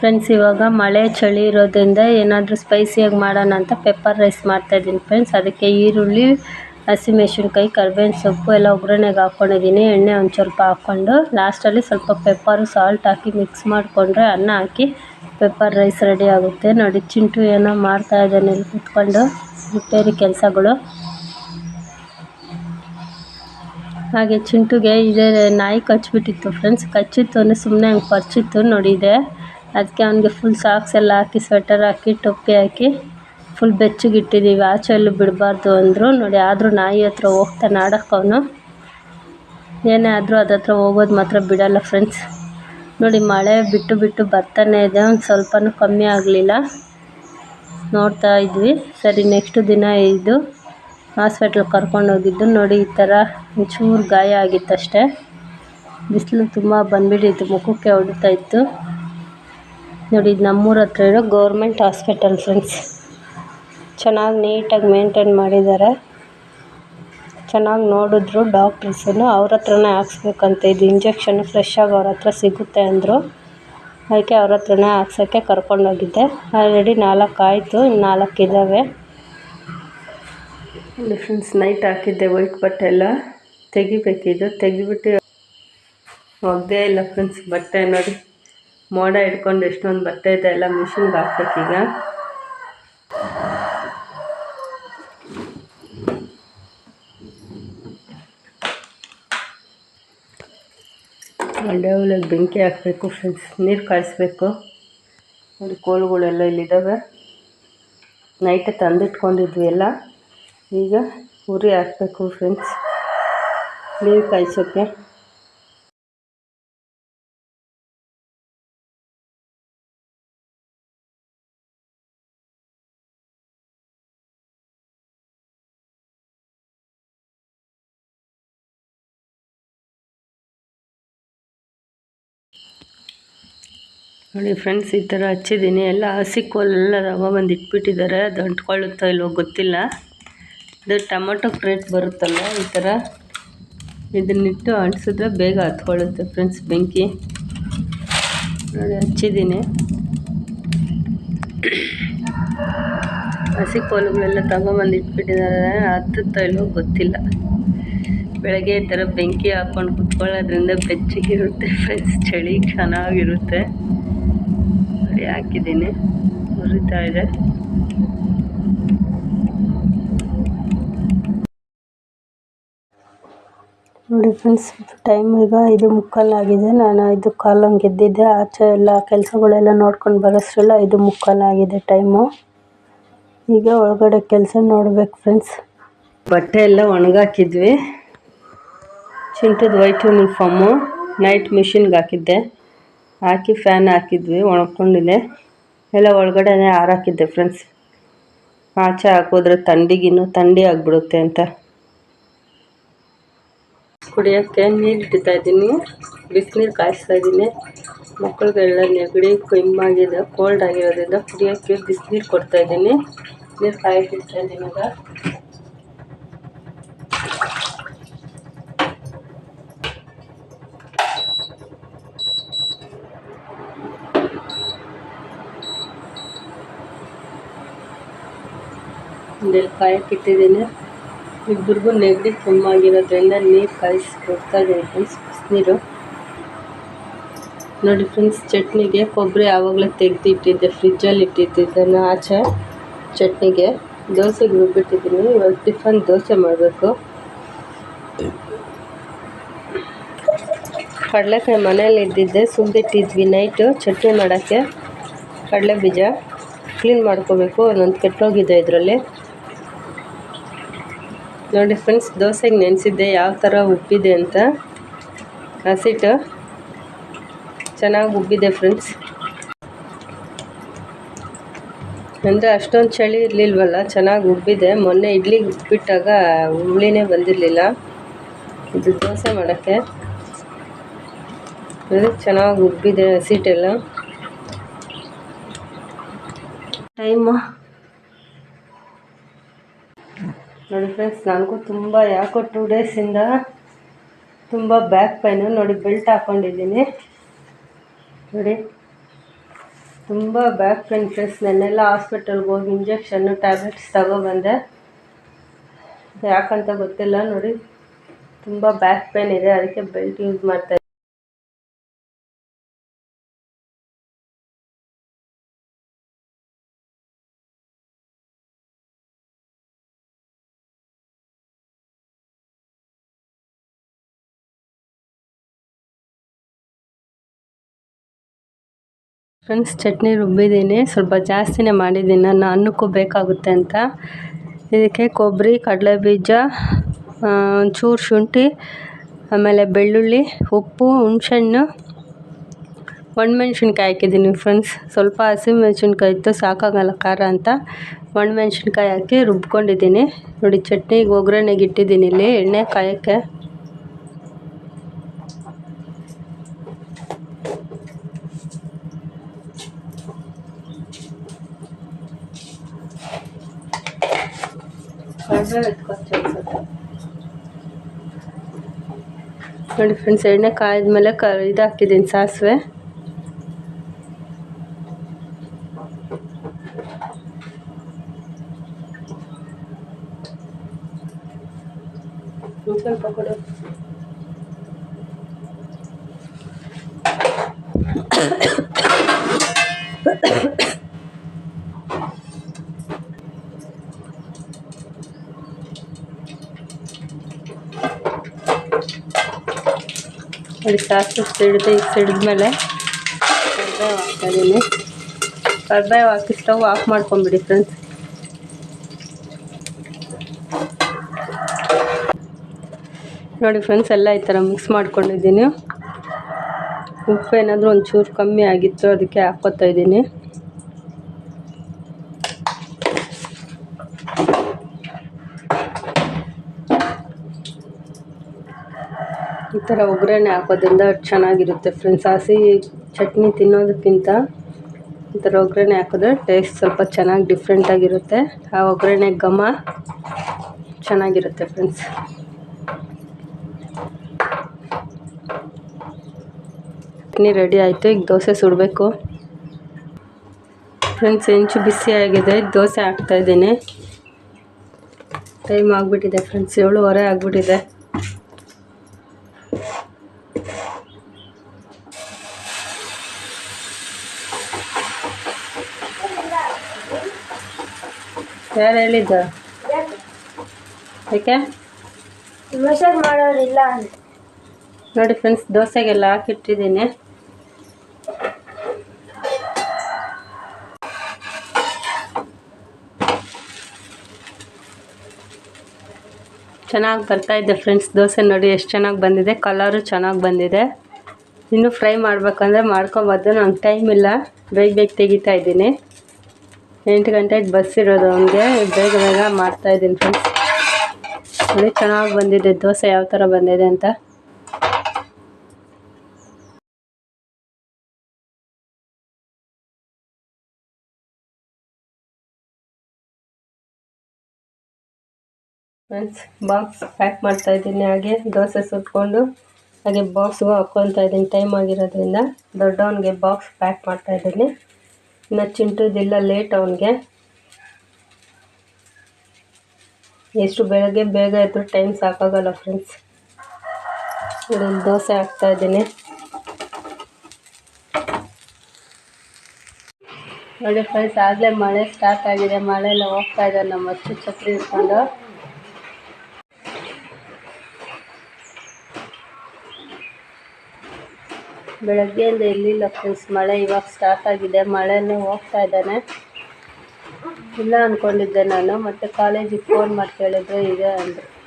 Friends ಇವಾಗ ಮಳೆ ಚಳಿ ಇರೋದ್ರಿಂದ ಏನಾದರೂ ಸ್ಪೈಸಿಯಾಗಿ ಮಾಡೋಣ ಅಂತ ಪೆಪ್ಪರ್ ರೈಸ್ ಮಾಡ್ತಾಯಿದ್ದೀನಿ ಫ್ರೆಂಡ್ಸ್ ಅದಕ್ಕೆ ಈರುಳ್ಳಿ ಹಸಿಮೆಣ್ಸಿನ್ಕಾಯಿ ಕರ್ಬೇವಿನ ಸೊಪ್ಪು ಎಲ್ಲ ಒಗ್ಗರಣೆಗೆ ಹಾಕ್ಕೊಂಡಿದ್ದೀನಿ ಎಣ್ಣೆ ಒಂದು ಸ್ವಲ್ಪ ಹಾಕ್ಕೊಂಡು ಲಾಸ್ಟಲ್ಲಿ ಸ್ವಲ್ಪ ಪೆಪ್ಪರು ಸಾಲ್ಟ್ ಹಾಕಿ ಮಿಕ್ಸ್ ಮಾಡಿಕೊಂಡ್ರೆ ಅನ್ನ ಹಾಕಿ ಪೆಪ್ಪರ್ ರೈಸ್ ರೆಡಿ ಆಗುತ್ತೆ. ನೋಡಿ, ಚಿಂಟು ಏನೋ ಮಾಡ್ತಾ ಇದ್ದಾನೆ ಇಲ್ಲಿ ಕುತ್ಕೊಂಡು. ರಿಪೇರಿ ಕೆಲಸಗಳು. ಹಾಗೆ ಚಿಂಟುಗೆ ಇದೇ ನಾಯಿ ಕಚ್ಚಿಬಿಟ್ಟಿತ್ತು ಫ್ರೆಂಡ್ಸ್ ಕಚ್ಚಿತ್ತು ಅಂದರೆ ಸುಮ್ಮನೆ ಹಂಗೆ ಪರ್ಚಿತ್ತು. ನೋಡಿ, ಇದೆ. ಅದಕ್ಕೆ ಅವನಿಗೆ ಫುಲ್ ಸಾಕ್ಸ್ ಎಲ್ಲ ಹಾಕಿ ಸ್ವೆಟರ್ ಹಾಕಿ, ಟೊಪ್ಪಿ ಹಾಕಿ ಫುಲ್ ಬೆಚ್ಚಗೆ ಇಟ್ಟಿದ್ದೀವಿ ಆಚೆ ಎಲ್ಲೂ ಬಿಡಬಾರ್ದು ಅಂದರು. ನೋಡಿ, ಆದರೂ ನಾಯಿ ಹತ್ರ ಹೋಗ್ತಾನೆ ಆಡೋಕ್ಕೆ ಅವನು. ಏನೇ ಆದರೂ ಅದ್ರ ಹತ್ರ ಹೋಗೋದು ಮಾತ್ರ ಬಿಡಲ್ಲ ಫ್ರೆಂಡ್ಸ್ ನೋಡಿ, ಮಳೆ ಬಿಟ್ಟು ಬಿಟ್ಟು ಬರ್ತಾನೆ ಇದೆ. ಒಂದು ಸ್ವಲ್ಪನೂ ಕಮ್ಮಿ ಆಗಲಿಲ್ಲ. ನೋಡ್ತಾ ಇದ್ವಿ. ಸರಿ ನೆಕ್ಸ್ಟ್ ದಿನ ಇದು ಹಾಸ್ಪಿಟ್ಲ್ ಕರ್ಕೊಂಡು ಹೋಗಿದ್ದು. ನೋಡಿ, ಈ ಥರ ಒಂಚೂರು ಗಾಯ ಆಗಿತ್ತಷ್ಟೇ. ಬಿಸಿಲು ತುಂಬ ಬಂದುಬಿಟ್ಟಿತ್ತು. ಮುಖಕ್ಕೆ ಹೊಡಿತಾ ಇತ್ತು. ನೋಡಿ, ಇದು ನಮ್ಮೂರ ಹತ್ರ ಇರೋ ಗೌರ್ಮೆಂಟ್ ಹಾಸ್ಪಿಟಲ್ ಫ್ರೆಂಡ್ಸ್ ಚೆನ್ನಾಗಿ ನೀಟಾಗಿ ಮೇಂಟೈನ್ ಮಾಡಿದ್ದಾರೆ. ಚೆನ್ನಾಗಿ ನೋಡಿದ್ರು ಡಾಕ್ಟರ್ಸನ್ನು ಅವ್ರ ಹತ್ರನೇ ಹಾಕ್ಸ್ಬೇಕಂತ ಇದು ಇಂಜೆಕ್ಷನ್ ಫ್ರೆಶ್ಶಾಗಿ ಅವ್ರ ಹತ್ರ ಸಿಗುತ್ತೆ ಅಂದರು. ಅದಕ್ಕೆ ಅವ್ರ ಹತ್ರನೇ ಹಾಕ್ಸೋಕ್ಕೆ ಕರ್ಕೊಂಡೋಗಿದ್ದೆ ಆಲ್ರೆಡಿ ನಾಲ್ಕು ಆಯಿತು ಇನ್ನು ನಾಲ್ಕು ಇದ್ದಾವೆ ಫ್ರೆಂಡ್ಸ್ ನೈಟ್ ಹಾಕಿದ್ದೆ ವೈಟ್ ಬಟ್ಟೆ ಎಲ್ಲ. ತೆಗಿಬೇಕಿದ್ದು ತೆಗಿಬಿಟ್ಟು ಒಗ್ದೇ ಇಲ್ಲ ಫ್ರೆಂಡ್ಸ್ ಬಟ್ಟೆ ನೋಡಿ. ಮೋಡ ಹಿಡ್ಕೊಂಡು ಎಷ್ಟೊಂದು ಬಟ್ಟೆ ಇದೆ ಎಲ್ಲ ಮಿಷಿನ್ಗೆ ಹಾಕ್ಬೇಕೀಗ. ಒಳ್ಳೆ ಒಳ್ಳೆಗೆ ಬೆಂಕಿ ಹಾಕಬೇಕು ಫ್ರೆಂಡ್ಸ್ ನೀರು ಕಾಯಿಸ್ಬೇಕು. ನೋಡಿ ಕೋಳುಗಳೆಲ್ಲ ಇಲ್ಲಿದ್ದಾವೆ. ನೈಟ್ ತಂದಿಟ್ಕೊಂಡಿದ್ವಿ ಎಲ್ಲ. ಈಗ ಉರಿ ಹಾಕಬೇಕು ಫ್ರೆಂಡ್ಸ್ ನೀರು ಕಾಯಿಸೋಕ್ಕೆ. ನೋಡಿ ಫ್ರೆಂಡ್ಸ್ ಈ ಥರ ಹಚ್ಚಿದ್ದೀನಿ. ಎಲ್ಲ ಹಸಿ ಕೋಲೆಲ್ಲ ಬಂದು ಇಟ್ಬಿಟ್ಟಿದ್ದಾರೆ ಅದು ಅಂಟ್ಕೊಳ್ಳುತ್ತೋ ಇಲ್ವೋ ಗೊತ್ತಿಲ್ಲ. ಇದು ಟೊಮೊಟೊ ಕ್ರೇಟ್ ಬರುತ್ತಲ್ಲ, ಈ ಥರ ಇದನ್ನಿಟ್ಟು ಅಂಟಿಸಿದ್ರೆ ಬೇಗ ಹತ್ಕೊಳ್ಳುತ್ತೆ ಫ್ರೆಂಡ್ಸ್ ಬೆಂಕಿ. ನೋಡಿ, ಹಚ್ಚಿದ್ದೀನಿ. ಹಸಿ ಕೋಲುಗಳೆಲ್ಲ ತಗೊಂಬಂದು ಇಟ್ಬಿಟ್ಟಿದ್ದಾರೆ ಹತ್ತುತ್ತೋ ಇಲ್ವೋ ಗೊತ್ತಿಲ್ಲ. ಬೆಳಗ್ಗೆ ಈ ಥರ ಬೆಂಕಿ ಹಾಕ್ಕೊಂಡು ಕುತ್ಕೊಳ್ಳೋದ್ರಿಂದ ಬೆಚ್ಚಗಿರುತ್ತೆ ಫ್ರೆಂಡ್ಸ್ ಚಳಿ ಚೆನ್ನಾಗಿರುತ್ತೆ. ನೋಡಿ ಹಾಕಿದ್ದೀನಿ. ಉರಿತಾ ಇದೆ. ನೋಡಿ ಫ್ರೆಂಡ್ಸ್ ಟೈಮ್ ಈಗ ಐದು ಮುಕ್ಕಾಲಾಗಿದೆ. ನಾನು ಐದು ಕಾಲಂಗೆ ಗೆದ್ದಿದ್ದೆ. ಆಚೆ ಎಲ್ಲ ಕೆಲಸಗಳೆಲ್ಲ ನೋಡ್ಕೊಂಡು ಬರೋಷ್ಟ್ರಲ್ಲ ಐದು ಮುಕ್ಕಾಲಾಗಿದೆ ಟೈಮು ಈಗ ಒಳಗಡೆ ಕೆಲಸ ನೋಡ್ಬೇಕು ಫ್ರೆಂಡ್ಸ್ ಬಟ್ಟೆ ಎಲ್ಲ ಒಣಗಾಕಿದ್ವಿ. ಚಿಂಟದ ವೈಟ್ ಯೂನಿಫಾರ್ಮು ನೈಟ್ ಮಿಷಿನ್ಗೆ ಹಾಕಿದ್ದೆ. ಹಾಕಿ ಫ್ಯಾನ್ ಹಾಕಿದ್ವಿ ಒಣಕೊಂಡಿದೆ ಎಲ್ಲ ಒಳಗಡೆನೆ ಹಾರಾಕಿದ್ದೆ ಫ್ರೆಂಡ್ಸ್ ಆಚೆ ಹಾಕೋದ್ರೆ ಥಂಡಿಗಿನ್ನೂ ಥಂಡಿ ಆಗಿಬಿಡುತ್ತೆ ಅಂತ. ಕುಡಿಯೋಕ್ಕೆ ನೀರು ಇಡ್ತಾ ಇದ್ದೀನಿ, ಬಿಸಿನೀರು ಕಾಯಿಸ್ತಾ ಇದ್ದೀನಿ. ಮಕ್ಕಳಿಗೆಲ್ಲ ನೆಗಡಿ ಕೆಮ್ಮಾಗಿದೆ ಕೋಲ್ಡ್ ಆಗಿರೋದ್ರಿಂದ ಕುಡಿಯೋಕ್ಕೆ ಬಿಸಿನೀರು ಕೊಡ್ತಾ ಇದ್ದೀನಿ. ನೀರು ಕಾಯಕ್ಕೆ ಇಡ್ತಾ ಇದ್ದೀನಿ ಈಗ ಒಂದೆಲ್ಲ ಕಾಯಕ್ಕೆ ಇಟ್ಟಿದ್ದೀನಿ ಇಬ್ಬರಿಗೂ ನೆಗಡಿ ಕೆಮ್ಮಾಗಿರೋದ್ರಿಂದ ನೀರು ಕಾಯಿಸಿ ಕೊಡ್ತಾ ಇದ್ದೀನಿ ಫ್ರೆಂಡ್ಸ್ ಬಿಸಿನೀರು ನೋಡಿ ಫ್ರೆಂಡ್ಸ್ ಚಟ್ನಿಗೆ ಕೊಬ್ಬರಿ ಯಾವಾಗಲೇ ತೆಗೆದಿಟ್ಟಿದ್ದೆ ಫ್ರಿಜ್ಜಲ್ಲಿ ಇಟ್ಟಿದ್ದಿದ್ದನ್ನು ಆಚೆ ಚಟ್ನಿಗೆ ದೋಸೆಗೆ ರುಬ್ಬಿಟ್ಟಿದ್ದೀನಿ. ಇವಾಗ ಟಿಫನ್ ದೋಸೆ ಮಾಡಬೇಕು. ಕಡಲೆಕಾಯಿ ಮನೇಲಿ ಇದ್ದಿದ್ದೆ ಸುಂದಿಟ್ಟಿದ್ವಿ ನೈಟು ಚಟ್ನಿ ಮಾಡೋಕ್ಕೆ ಕಡಲೆ ಬೀಜ ಕ್ಲೀನ್ ಮಾಡ್ಕೋಬೇಕು. ಒಂದೊಂದು ಕೆಟ್ಟೋಗಿದೆ ಇದರಲ್ಲಿ. ನೋಡಿ ಫ್ರೆಂಡ್ಸ್ ದೋಸೆಗೆ ನೆನೆಸಿದ್ದೆ ಯಾವ ಥರ ಉಬ್ಬಿದೆ ಅಂತ. ಹಸಿಟ್ಟು ಚೆನ್ನಾಗಿ ಉಬ್ಬಿದೆ ಫ್ರೆಂಡ್ಸ್ ಅಂದರೆ ಅಷ್ಟೊಂದು ಚಳಿ ಇರಲಿಲ್ವಲ್ಲ, ಚೆನ್ನಾಗಿ ಉಬ್ಬಿದೆ. ಮೊನ್ನೆ ಇಡ್ಲಿಗೆ ಉಬ್ಬಿಟ್ಟಾಗ ಹುಳಿನೇ ಬಂದಿರಲಿಲ್ಲ. ಇದು ದೋಸೆ ಮಾಡೋಕ್ಕೆ. ಚೆನ್ನಾಗಿ ಉಬ್ಬಿದೆ ಹಸಿಟ್ಟೆಲ್ಲ ಟೈಮು ನೋಡಿ ಫ್ರೆಂಡ್ಸ್ ನನಗೂ ತುಂಬ ಯಾಕೋ ಟೂ ಡೇಸಿಂದ ತುಂಬ ಬ್ಯಾಕ್ ಪೈನು ನೋಡಿ ಬೆಲ್ಟ್ ಹಾಕ್ಕೊಂಡಿದ್ದೀನಿ ನೋಡಿ, ತುಂಬ ಬ್ಯಾಕ್ ಪೈನ್ ಫ್ರೆಂಡ್ಸ್ ನೆನ್ನೆಲ್ಲ ಹಾಸ್ಪಿಟಲ್ಗೆ ಹೋಗಿ ಇಂಜೆಕ್ಷನ್ನು ಟ್ಯಾಬ್ಲೆಟ್ಸ್ ತಗೊಬಂದೆ. ಯಾಕಂತ ಗೊತ್ತಿಲ್ಲ ನೋಡಿ, ತುಂಬ ಬ್ಯಾಕ್ ಪೈನ್ ಇದೆ, ಅದಕ್ಕೆ ಬೆಲ್ಟ್ ಯೂಸ್ ಮಾಡ್ತಾ ಫ್ರೆಂಡ್ಸ್, ಚಟ್ನಿ ರುಬ್ಬಿದ್ದೀನಿ. ಸ್ವಲ್ಪ ಜಾಸ್ತಿನೇ ಮಾಡಿದ್ದೀನಿ. ನಾನು ಅನ್ನಕ್ಕೂ ಬೇಕಾಗುತ್ತೆ ಅಂತ. ಇದಕ್ಕೆ ಕೊಬ್ಬರಿ ಕಡಲೆ ಬೀಜ ಒಂಚೂರು ಶುಂಠಿ, ಆಮೇಲೆ ಬೆಳ್ಳುಳ್ಳಿ, ಉಪ್ಪು, ಹುಣ್ಸೆಹಣ್ಣು. ಒಣಮೆಣ್ಸಿನ್ಕಾಯಿ ಹಾಕಿದ್ದೀನಿ ಫ್ರೆಂಡ್ಸ್. ಸ್ವಲ್ಪ ಹಸಿಮೆಣ್ಸಿನ್ಕಾಯಿ ಇತ್ತು, ಸಾಕಾಗಲ್ಲ ಖಾರ ಅಂತ. ಒಣಮೆಣ್ಸಿನ್ಕಾಯಿ ಹಾಕಿ ರುಬ್ಕೊಂಡಿದ್ದೀನಿ. ನೋಡಿ, ಚಟ್ನಿಗೆ ಒಗ್ಗರಣೆಗೆ ಇಟ್ಟಿದ್ದೀನಿ ಇಲ್ಲಿ ಎಣ್ಣೆ ಕಾಯೋಕ್ಕೆ. ನೋಡಿ ಫ್ರೆಂಡ್ಸ್ ಎಣ್ಣೆ ಕಾಯ್ದ್ಮೇಲೆ ಕ ಇದು ಹಾಕಿದ್ದೀನಿ ಸಾಸಿವೆ. ಸ್ವಲ್ಪ ಕೊಡು. ನೋಡಿ ಸಾಸಿವೆ ಸಿಡಿದು ಸಿಡಿದ್ಮೇಲೆ. ಕರ್ಬೇವು ಹಾಕ್ತಾಯಿದ್ದೀನಿ ಕರ್ಬೇವು ಹಾಕಿ ಸ್ಟವ್ ಆಫ್ ಮಾಡ್ಕೊಂಬಿಡಿ ಫ್ರೆಂಡ್ಸ್. ನೋಡಿ ಫ್ರೆಂಡ್ಸ್, ಎಲ್ಲ ಈ ಥರ ಮಿಕ್ಸ್ ಮಾಡ್ಕೊಂಡಿದ್ದೀನಿ. ಉಪ್ಪು ಏನಾದರೂ ಒಂಚೂರು ಕಮ್ಮಿ ಆಗಿತ್ತು, ಅದಕ್ಕೆ ಹಾಕ್ಕೊತಾ ಇದ್ದೀನಿ. ಈ ಥರ ಒಗ್ಗರಣೆ ಹಾಕೋದ್ರಿಂದ ಚೆನ್ನಾಗಿರುತ್ತೆ ಫ್ರೆಂಡ್ಸ್ ಹಸಿ ಚಟ್ನಿ ತಿನ್ನೋದಕ್ಕಿಂತ ಈ ಥರ ಒಗ್ಗರಣೆ ಹಾಕಿದ್ರೆ ಟೇಸ್ಟ್ ಸ್ವಲ್ಪ ಚೆನ್ನಾಗಿ ಡಿಫ್ರೆಂಟಾಗಿರುತ್ತೆ ಆ ಒಗ್ಗರಣೆ ಘಮ ಚೆನ್ನಾಗಿರುತ್ತೆ ಫ್ರೆಂಡ್ಸ್ ಚಟ್ನಿ ರೆಡಿ ಆಯಿತು, ಈಗ ದೋಸೆ ಸುಡಬೇಕು. ಫ್ರೆಂಡ್ಸ್ ಹೆಂಚು ಬಿಸಿಯಾಗಿದೆ ದೋಸೆ ಹಾಕ್ತಾಯಿದ್ದೀನಿ ಟೈಮ್ ಆಗಿಬಿಟ್ಟಿದೆ ಫ್ರೆಂಡ್ಸ್ ಏಳುವರೆ ಆಗಿಬಿಟ್ಟಿದೆ. ಯಾರು ಹೇಳಿದ್ದ? ಯಾಕೆ? ಮೆಸೇಜ್ ಮಾಡೋರಿಲ್ಲ ನೋಡಿ ಫ್ರೆಂಡ್ಸ್ ದೋಸೆಗೆಲ್ಲ ಹಾಕಿಟ್ಟಿದ್ದೀನಿ. ಚೆನ್ನಾಗಿ ಬರ್ತಾಯಿದೆ ಫ್ರೆಂಡ್ಸ್ ದೋಸೆ ನೋಡಿ ಎಷ್ಟು ಚೆನ್ನಾಗಿ ಬಂದಿದೆ ಕಲರು ಚೆನ್ನಾಗಿ ಬಂದಿದೆ. ಇನ್ನೂ ಫ್ರೈ ಮಾಡಬೇಕಂದ್ರೆ ಮಾಡ್ಕೊಬೋದು ನಂಗೆ ಟೈಮ್ ಇಲ್ಲ. ಬೇಗ ಬೇಗ ತೆಗಿತಾ ಇದ್ದೀನಿ. ಎಂಟು ಗಂಟೆಗೆ ಬಸ್ ಇರೋದು ಅವನಿಗೆ ಬೇಗ ಬೇಗ ಮಾಡ್ತಾಯಿದ್ದೀನಿ ಫ್ರೆಂಡ್ಸ್ ನೋಡಿ ಚೆನ್ನಾಗಿ ಬಂದಿದೆ. ದೋಸೆ ಯಾವ ಥರ ಬಂದಿದೆ ಅಂತ. ಫ್ರೆಂಡ್ಸ್ ಬಾಕ್ಸ್ ಪ್ಯಾಕ್ ಮಾಡ್ತಾ ಇದ್ದೀನಿ. ಹಾಗೆ ದೋಸೆ ಸುಟ್ಕೊಂಡು ಹಾಗೆ ಬಾಕ್ಸ್ಗೂ ಹಾಕ್ಕೊತಾ ಇದ್ದೀನಿ. ಟೈಮ್ ಆಗಿರೋದ್ರಿಂದ ದೊಡ್ಡವನಿಗೆ ಬಾಕ್ಸ್ ಪ್ಯಾಕ್ ಮಾಡ್ತಾ ಇದ್ದೀನಿ. ಇನ್ನು ಚಿಂಟುದಿಲ್ಲ ಲೇಟ್ ಅವನಿಗೆ. ಎಷ್ಟು ಬೆಳಗ್ಗೆ ಬೇಗ ಎದ್ರು ಟೈಮ್ ಸಾಕಾಗಲ್ಲ ಫ್ರೆಂಡ್ಸ್ ಇಲ್ಲಿ ದೋಸೆ ಹಾಕ್ತಾ ಇದ್ದೀನಿ. ನೋಡಿ ಫ್ರೆಂಡ್ಸ್ ಆಗಲೇ ಮಳೆ ಸ್ಟಾರ್ಟ್ ಆಗಿದೆ. ಮಳೆ ಎಲ್ಲ ಹೋಗ್ತಾ ಇದೆ. ನಮ್ಮ ಅಚ್ಚು ಛತ್ರಿ ಇಟ್ಕೊಂಡು ಬೆಳಗ್ಗೆಯಿಂದ ಇರಲಿಲ್ಲ ಫ್ರೆಂಡ್ಸ್ ಮಳೆ ಇವಾಗ ಸ್ಟಾರ್ಟ್ ಆಗಿದೆ. ಮಳೆನೇ ಹೋಗ್ತಾ ಇದ್ದಾನೆ. ಇಲ್ಲ ಅಂದ್ಕೊಂಡಿದ್ದೆ ನಾನು, ಮತ್ತು ಕಾಲೇಜಿಗೆ ಫೋನ್ ಮಾಡಿ ಕೇಳಿದ್ರೆ ಇದೆ ಅಂದರು.